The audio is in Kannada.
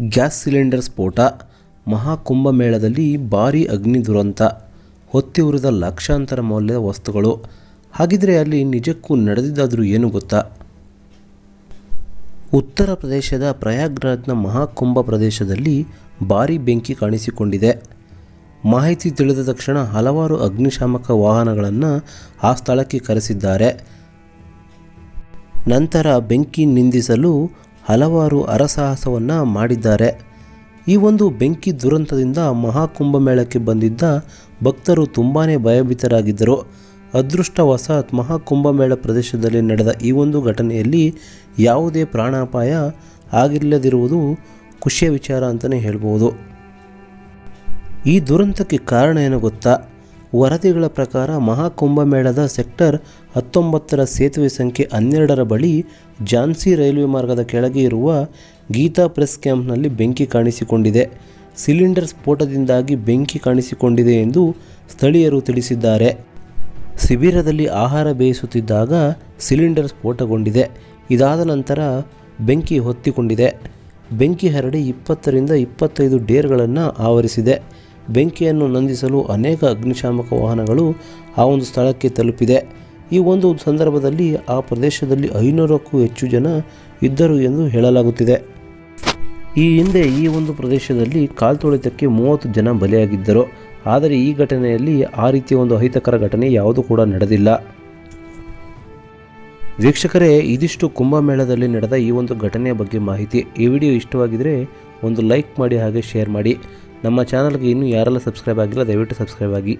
ಗ್ಯಾಸ್ ಸಿಲಿಂಡರ್ ಸ್ಫೋಟ, ಮಹಾಕುಂಭಮೇಳದಲ್ಲಿ ಭಾರೀ ಅಗ್ನಿ ದುರಂತ, ಹೊತ್ತಿ ಉರಿದ ಲಕ್ಷಾಂತರ ಮೌಲ್ಯದ ವಸ್ತುಗಳು. ಹಾಗಿದ್ರೆ ಅಲ್ಲಿ ನಿಜಕ್ಕೂ ನಡೆದಿದ್ದಾದರೂ ಏನು ಗೊತ್ತಾ? ಉತ್ತರ ಪ್ರದೇಶದ ಪ್ರಯಾಗ್ರಾಜ್ನ ಮಹಾಕುಂಭ ಪ್ರದೇಶದಲ್ಲಿ ಭಾರೀ ಬೆಂಕಿ ಕಾಣಿಸಿಕೊಂಡಿದೆ. ಮಾಹಿತಿ ತಿಳಿದ ತಕ್ಷಣ ಹಲವಾರು ಅಗ್ನಿಶಾಮಕ ವಾಹನಗಳನ್ನು ಆ ಸ್ಥಳಕ್ಕೆ ಕರೆಸಿದ್ದಾರೆ. ನಂತರ ಬೆಂಕಿ ನಿಂದಿಸಲು ಹಲವಾರು ಅರಸಾಹಸವನ್ನು ಮಾಡಿದ್ದಾರೆ. ಈ ಒಂದು ಬೆಂಕಿ ದುರಂತದಿಂದ ಮಹಾಕುಂಭಮೇಳಕ್ಕೆ ಬಂದಿದ್ದ ಭಕ್ತರು ತುಂಬಾ ಭಯಭೀತರಾಗಿದ್ದರು. ಅದೃಷ್ಟವಶಾತ್ ಮಹಾಕುಂಭಮೇಳ ಪ್ರದೇಶದಲ್ಲಿ ನಡೆದ ಈ ಒಂದು ಘಟನೆಯಲ್ಲಿ ಯಾವುದೇ ಪ್ರಾಣಾಪಾಯ ಆಗಿಲ್ಲದಿರುವುದು ಖುಷಿಯ ವಿಚಾರ ಅಂತಲೇ ಹೇಳ್ಬೋದು. ಈ ದುರಂತಕ್ಕೆ ಕಾರಣ ಏನು ಗೊತ್ತಾ? ವರದಿಗಳ ಪ್ರಕಾರ ಮಹಾಕುಂಭಮೇಳದ ಸೆಕ್ಟರ್ ಹತ್ತೊಂಬತ್ತರ ಸೇತುವೆ ಸಂಖ್ಯೆ ಹನ್ನೆರಡರ ಬಳಿ ಝಾನ್ಸಿ ರೈಲ್ವೆ ಮಾರ್ಗದ ಕೆಳಗೆ ಇರುವ ಗೀತಾ ಪ್ರೆಸ್ ಕ್ಯಾಂಪ್ನಲ್ಲಿ ಬೆಂಕಿ ಕಾಣಿಸಿಕೊಂಡಿದೆ. ಸಿಲಿಂಡರ್ ಸ್ಫೋಟದಿಂದಾಗಿ ಬೆಂಕಿ ಕಾಣಿಸಿಕೊಂಡಿದೆ ಎಂದು ಸ್ಥಳೀಯರು ತಿಳಿಸಿದ್ದಾರೆ. ಶಿಬಿರದಲ್ಲಿ ಆಹಾರ ಬೇಯಿಸುತ್ತಿದ್ದಾಗ ಸಿಲಿಂಡರ್ ಸ್ಫೋಟಗೊಂಡಿದೆ. ಇದಾದ ನಂತರ ಬೆಂಕಿ ಹೊತ್ತಿಕೊಂಡಿದೆ. ಬೆಂಕಿ ಹರಡಿ ಇಪ್ಪತ್ತರಿಂದ ಇಪ್ಪತ್ತೈದು ಡೇರ್ಗಳನ್ನು ಆವರಿಸಿದೆ. ಬೆಂಕಿಯನ್ನು ನಂದಿಸಲು ಅನೇಕ ಅಗ್ನಿಶಾಮಕ ವಾಹನಗಳು ಆ ಒಂದು ಸ್ಥಳಕ್ಕೆ ತಲುಪಿದೆ. ಈ ಒಂದು ಸಂದರ್ಭದಲ್ಲಿ ಆ ಪ್ರದೇಶದಲ್ಲಿ ಐನೂರಕ್ಕೂ ಹೆಚ್ಚು ಜನ ಇದ್ದರು ಎಂದು ಹೇಳಲಾಗುತ್ತಿದೆ. ಈ ಹಿಂದೆ ಈ ಒಂದು ಪ್ರದೇಶದಲ್ಲಿ ಕಾಲ್ತುಳಿತಕ್ಕೆ ಮೂವತ್ತು ಜನ ಬಲಿಯಾಗಿದ್ದರು. ಆದರೆ ಈ ಘಟನೆಯಲ್ಲಿ ಆ ರೀತಿಯ ಒಂದು ಅಹಿತಕರ ಘಟನೆ ಯಾವುದೂ ಕೂಡ ನಡೆದಿಲ್ಲ. ವೀಕ್ಷಕರೇ, ಇದಿಷ್ಟು ಕುಂಭಮೇಳದಲ್ಲಿ ನಡೆದ ಈ ಒಂದು ಘಟನೆಯ ಬಗ್ಗೆ ಮಾಹಿತಿ ಈ ವಿಡಿಯೋ ಇಷ್ಟವಾಗಿದ್ದರೆ ಒಂದು ಲೈಕ್ ಮಾಡಿ ಹಾಗೆ ಶೇರ್ ಮಾಡಿ. ನಮ್ಮ ಚಾನಲ್ಗೆ ಇನ್ನೂ ಯಾರೆಲ್ಲ ಸಬ್ಸ್ಕ್ರೈಬ್ ಆಗಿಲ್ಲ ದಯವಿಟ್ಟು ಸಬ್ಸ್ಕ್ರೈಬ್ ಆಗಿ.